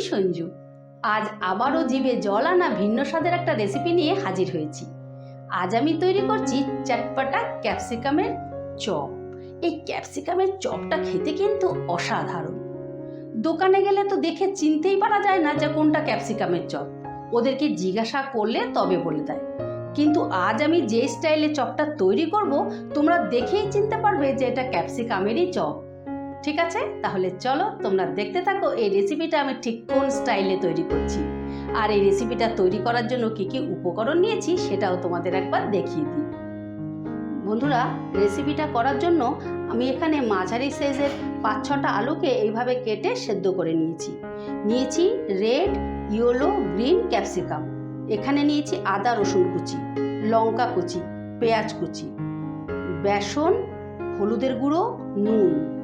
সঞ্জু। আজ আবারও জিভে জল আনা ভিন্ন স্বাদের একটা রেসিপি নিয়ে হাজির হয়েছি। আজ আমি তৈরি করছি চটপটা ক্যাপসিকামের চপ। এই ক্যাপসিকামের চপটা খেতে কিন্তু অসাধারণ। দোকানে গেলে তো দেখে চিনতেই পারা যায় না যে কোনটা ক্যাপসিকামের চপ। ওদেরকে জিজ্ঞাসা করলে তবে বলে দেয়। কিন্তু আজ আমি যে স্টাইলে চপটা তৈরি করব, তোমরা দেখেই চিনতে পারবে যে এটা ক্যাপসিকামেরই চপ। ঠিক আছে? তাহলে চলো তোমরা দেখতে থাকো এই রেসিপিটা আমি ঠিক কোন স্টাইলে তৈরি করছি। আর এই রেসিপিটা তৈরি করার জন্য কী কী উপকরণ নিয়েছি সেটাও তোমাদের একবার দেখিয়ে দিই। বন্ধুরা রেসিপিটা করার জন্য আমি এখানে মাঝারি সাইজের পাঁচ ছটা আলুকে এইভাবে কেটে সেদ্ধ করে নিয়েছি। নিয়েছি রেড, ইয়েলো, গ্রিন, ক্যাপসিকাম। এখানে নিয়েছি আদা, রসুন কুচি, লঙ্কা কুচি, পেঁয়াজ কুচি, বেসন, হলুদের গুঁড়ো, নুন।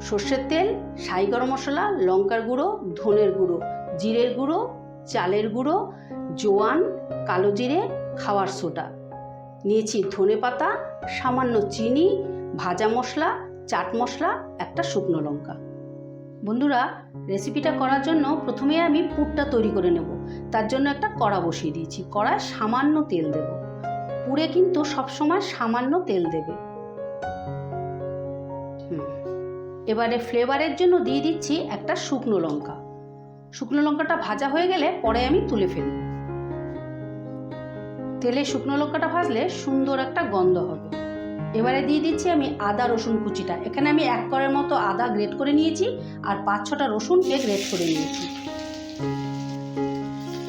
সর্ষের তেল সাই গরম মশলা, লঙ্কার গুঁড়ো, ধনের গুঁড়ো, জিরের গুঁড়ো, চালের গুঁড়ো, জোয়ান, কালো জিরে, খাওয়ার সোডা। নিয়েছি ধনে পাতা, সামান্য চিনি, ভাজা মশলা, চাট মশলা, একটা শুকনো লঙ্কা। বন্ধুরা, রেসিপিটা করার জন্য প্রথমে আমি পুরটা তৈরি করে নেব। তার জন্য একটা কড়া বসিয়ে দিয়েছি। কড়ায় সামান্য তেল দেব। পুরে কিন্তু সবসময় সামান্য তেল দেবে। এবারে ফ্লেভারের জন্য দিয়ে দিচ্ছি একটা শুকনো লঙ্কা। শুকনো লঙ্কাটা ভাজা হয়ে গেলে পরে আমি তুলে ফেলব। তেলে শুকনো লঙ্কাটা ভাজলে সুন্দর একটা গন্ধ হবে। এবারে দিয়ে দিচ্ছি আমি আদা রসুন কুচিটা। এখানে আমি এক করের মতো আদা গ্রেট করে নিয়েছি আর পাঁচ ছটা রসুনকে গ্রেট করে নিয়েছি।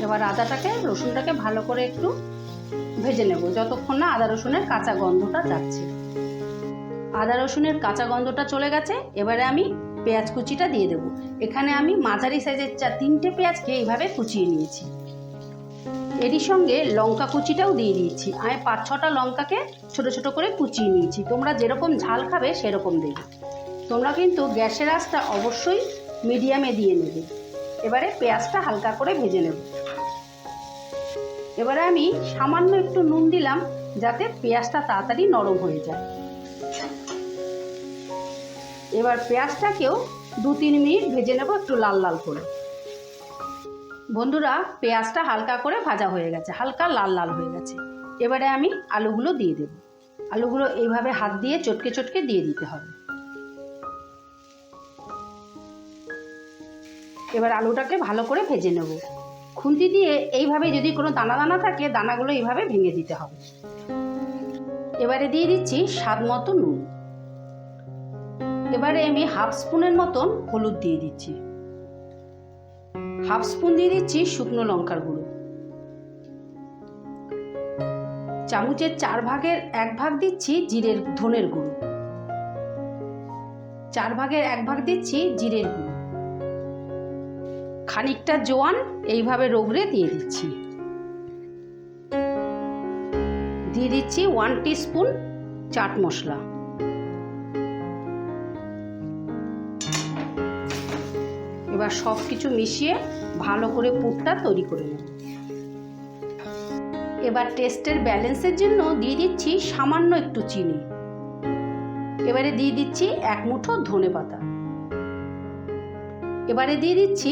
এবার আদাটাকে, রসুনটাকে ভালো করে একটু ভেজে নেব, যতক্ষণ না আদা রসুনের কাঁচা গন্ধটা যাচ্ছে। আদা রসুনের কাঁচা গন্ধটা চলে গেছে, এবারে আমি পেঁয়াজ কুচিটা দিয়ে দেবো। এখানে আমি মাঝারি সাইজের চা তিনটে পেঁয়াজকে এইভাবে কুচিয়ে নিয়েছি। এরই সঙ্গে লঙ্কা কুচিটাও দিয়ে দিয়েছি। আমি পাঁচ ছটা লঙ্কাকে ছোট ছোট করে কুচিয়ে নিয়েছি। তোমরা যেরকম ঝাল খাবে সেরকম দেবে। তোমরা কিন্তু গ্যাসের আঁচটা অবশ্যই মিডিয়ামে দিয়ে নেবে। এবারে পেঁয়াজটা হালকা করে ভেজে নেব। এবারে আমি সামান্য একটু নুন দিলাম যাতে পেঁয়াজটা তাড়াতাড়ি নরম হয়ে যায়। এবার পেঁয়াজটাকেও দু তিন মিনিট ভেজে নেব একটু লাল লাল করে। বন্ধুরা, পেঁয়াজটা হালকা করে ভাজা হয়ে গেছে, হালকা লাল লাল হয়ে গেছে। এবারে আমি আলুগুলো দিয়ে দেব। আলুগুলো এইভাবে হাত দিয়ে চটকে চটকে দিয়ে দিতে হবে। এবার আলুটাকে ভালো করে ভেজে নেব। খুন্তি দিয়ে এইভাবে যদি কোনো দানা দানা থাকে, দানাগুলো এইভাবে ভেঙে দিতে হবে। এবারে দিয়ে দিচ্ছি স্বাদ মতো নুন। এবারে আমি হাফ স্পুনের মতন হলুদ দিয়ে দিচ্ছি। হাফ স্পুন দিয়ে দিচ্ছি শুকনো লঙ্কার গুঁড়ো। চামচের চার ভাগের এক ভাগ দিচ্ছি জিরের ধনের গুঁড়ো। চার ভাগের এক ভাগ দিচ্ছি জিরের গুঁড়ো। খানিকটা জোয়ান এইভাবে রোগড়ে দিয়ে দিচ্ছি। দিয়ে দিচ্ছি ওয়ান স্পুন চাট মশলা। এবার সব কিছু মিশিয়ে ভালো করে পুরটা তৈরি করে নেব। এবার টেস্টের ব্যালেন্সের জন্য দিয়ে দিচ্ছি সামান্য একটু চিনি। এবারে দিয়ে দিচ্ছি এক মুঠো ধনে পাতা। এবারে দিয়ে দিচ্ছি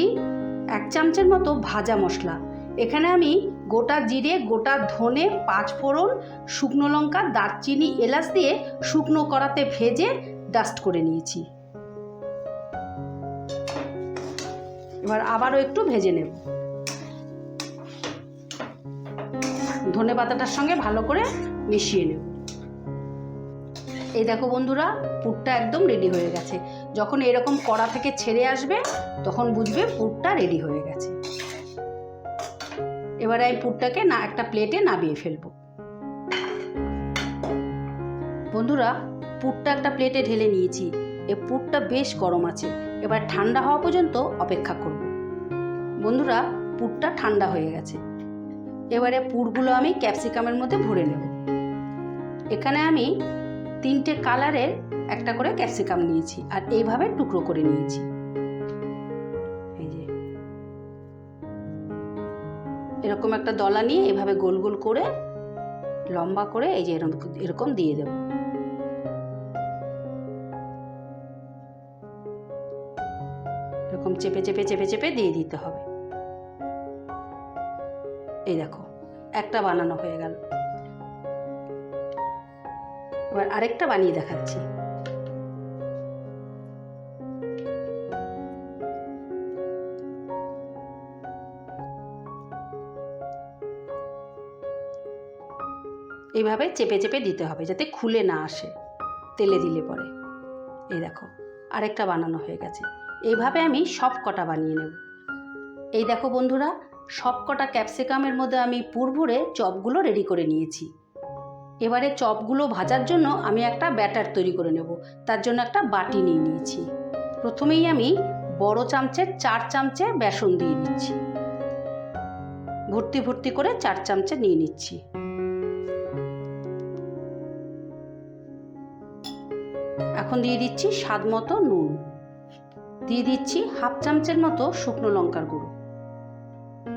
এক চামচের মতো ভাজা মশলা। এখানে আমি গোটা জিরে, গোটা ধনে, পাঁচ ফোড়ন, শুকনো লঙ্কা, দারচিনি, এলাচ দিয়ে শুকনো কড়াতে ভেজে ডাস্ট করে নিয়েছি। এবার আবারও একটু ভেজে নেব। ধনে পাতাটার সঙ্গে ভালো করে মিশিয়ে নেব। এই দেখো বন্ধুরা, পুরটা একদম রেডি হয়ে গেছে। যখন এরকম কড়া থেকে ছেড়ে আসবে, তখন বুঝবে পুরটা রেডি হয়ে গেছে। এবারে এই পুরটাকে না, একটা প্লেটে নামিয়ে ফেলব। বন্ধুরা, পুরটা একটা প্লেটে ঢেলে নিয়েছি। এ পুরটা বেশ গরম আছে। এবার ঠান্ডা হওয়া পর্যন্ত অপেক্ষা করব। বন্ধুরা, পুরটা ঠান্ডা হয়ে গেছে। এবারে পুরগুলো আমি ক্যাপসিকামের মধ্যে ভরে নেব। এখানে আমি তিনটে কালারের একটা করে ক্যাপসিকাম নিয়েছি আর এইভাবে টুকরো করে নিয়েছি। এই যে। এরকম একটা দলা নিয়ে এভাবে গোল গোল করে লম্বা করে এই যে এরকম এরকম দিয়ে দেবো। এরকম চেপে চেপে চেপে চেপে দিয়ে দিতে হবে। এই দেখো, একটা বানানো হয়ে গেল। এবার আরেকটা বানিয়ে দেখাচ্ছি। এইভাবে চেপে চেপে দিতে হবে যাতে খুলে না আসে, তেলে দিলে পরে। এই দেখো, আরেকটা বানানো হয়ে গেছে। এইভাবে আমি সব কটা বানিয়ে নেব। এই দেখো বন্ধুরা সব কটা ক্যাপসিকামের মধ্যে আমি পুরভুরে চপগুলো রেডি করে নিয়েছি। এবারে চপগুলো ভাজার জন্য আমি একটা ব্যাটার তৈরি করে নেব। তার জন্য একটা বাটি নিয়ে নিয়েছি। প্রথমেই আমি বড় চামচের চার চামচে বেসন দিয়ে দিচ্ছি। ভর্তি ভর্তি করে চার চামচে নিয়ে নিচ্ছি। এখন দিয়ে দিচ্ছি স্বাদ মতো নুন। দিয়ে দিচ্ছি হাফ চামচের মতো শুকনো লঙ্কার গুঁড়ো।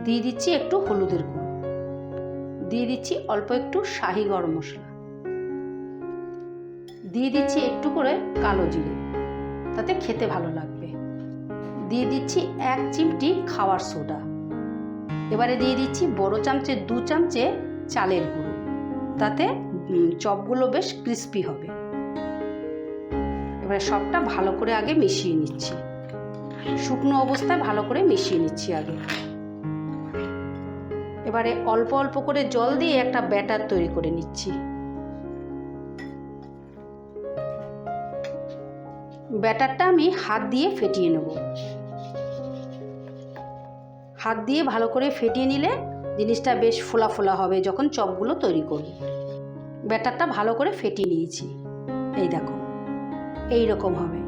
দিয়ে দিচ্ছি একটু হলুদের গুঁড়ো। দিয়ে দিচ্ছি অল্প একটু শাহি গরম মশলা। দিয়ে দিচ্ছি একটু করে কালো জিরে, তাতে খেতে ভালো লাগবে। দিয়ে দিচ্ছি এক চিমটি খাওয়ার সোডা। এবারে দিয়ে দিচ্ছি বড় চামচে দু চামচে চালের গুঁড়ো, তাতে চপগুলো বেশ ক্রিস্পি হবে। এবারে সবটা ভালো করে আগে মিশিয়ে নিচ্ছি। শুকনো অবস্থায় ভালো করে মিশিয়ে নিচ্ছি আগে। এবারে অল্প অল্প করে জল দিয়ে একটা ব্যাটার তৈরি করে নিচ্ছি। ব্যাটারটা আমি হাত দিয়ে ফেটিয়ে নেব। হাত দিয়ে ভালো করে ফেটিয়ে নিলে জিনিসটা বেশ ফোলা ফোলা হবে যখন চপগুলো তৈরি করব। ব্যাটারটা ভালো করে ফেটিয়ে নিয়েছি। এই দেখো, এই রকম হবে।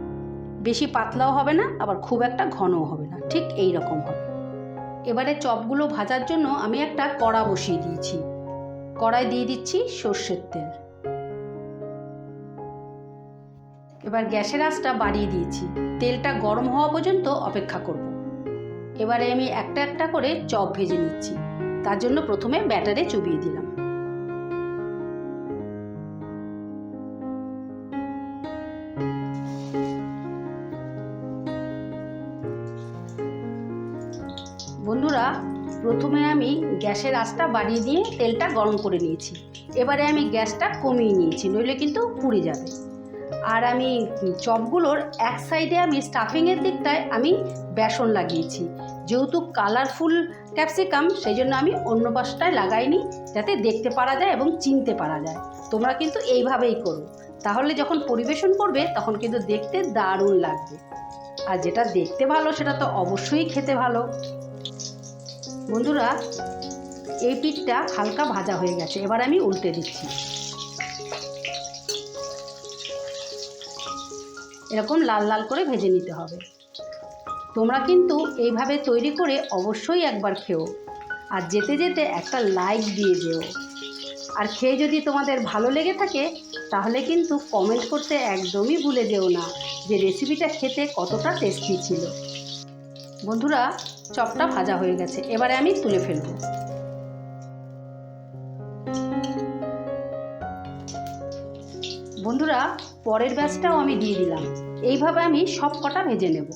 বেশি পাতলাও হবে না, আবার খুব একটা ঘনও হবে না। ঠিক এই রকম হবে। এবারে চপগুলো ভাজার জন্য আমি একটা কড়া বসিয়ে দিয়েছি। কড়াই দিয়ে দিচ্ছি সর্ষের তেল। এবার গ্যাসের আঁচটা বাড়িয়ে দিয়েছি। তেলটা গরম হওয়া পর্যন্ত অপেক্ষা করব। এবারে আমি একটা একটা করে চপ ভেজে নিচ্ছি। তার জন্য প্রথমে ব্যাটারে চুবিয়ে দিলাম। প্রথমে আমি গ্যাসের আঁচটা বাড়িয়ে দিয়ে তেলটা গরম করে নিয়েছি। এবারে আমি গ্যাসটা কমিয়ে নিয়েছি, নইলে কিন্তু পুড়ে যাবে। আর আমি চপগুলোর এক সাইডে আমি স্টাফিংয়ের দিকটায় আমি বেসন লাগিয়েছি। যেহেতু কালারফুল ক্যাপসিকাম সেই জন্য আমি অন্য পাশটায় লাগাইনি, যাতে দেখতে পারা যায় এবং চিনতে পারা যায়। তোমরা কিন্তু এইভাবেই করো। তাহলে যখন পরিবেশন করবে, তখন কিন্তু দেখতে দারুণ লাগবে। আর যেটা দেখতে ভালো, সেটা তো অবশ্যই খেতে ভালো। বন্ধুরা, এই পিঠটা হালকা ভাজা হয়ে গেছে। এবার আমি উল্টে দিচ্ছি। এরকম লাল লাল করে ভেজে নিতে হবে। তোমরা কিন্তু এইভাবে তৈরি করে অবশ্যই একবার খেও। আর যেতে যেতে একটা লাইক দিয়ে যেও আর খেয়ে যদি তোমাদের ভালো লেগে থাকে, তাহলে কিন্তু কমেন্ট করতে একদমই ভুলে যেও না যে রেসিপিটা খেতে কতটা টেস্টি ছিল। বন্ধুরা, চপটা ভাজা হয়ে গেছে। এবারে আমি তুলে ফেলব। বন্ধুরা, পরের ব্যাচটাও আমি দিয়ে দিলাম। এইভাবে আমি সব কটা ভেজে নেব।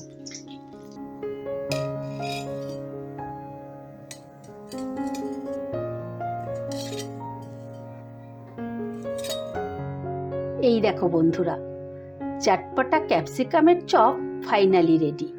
এই দেখো বন্ধুরা, চাটপটা ক্যাপসিকামের চপ ফাইনালি রেডি।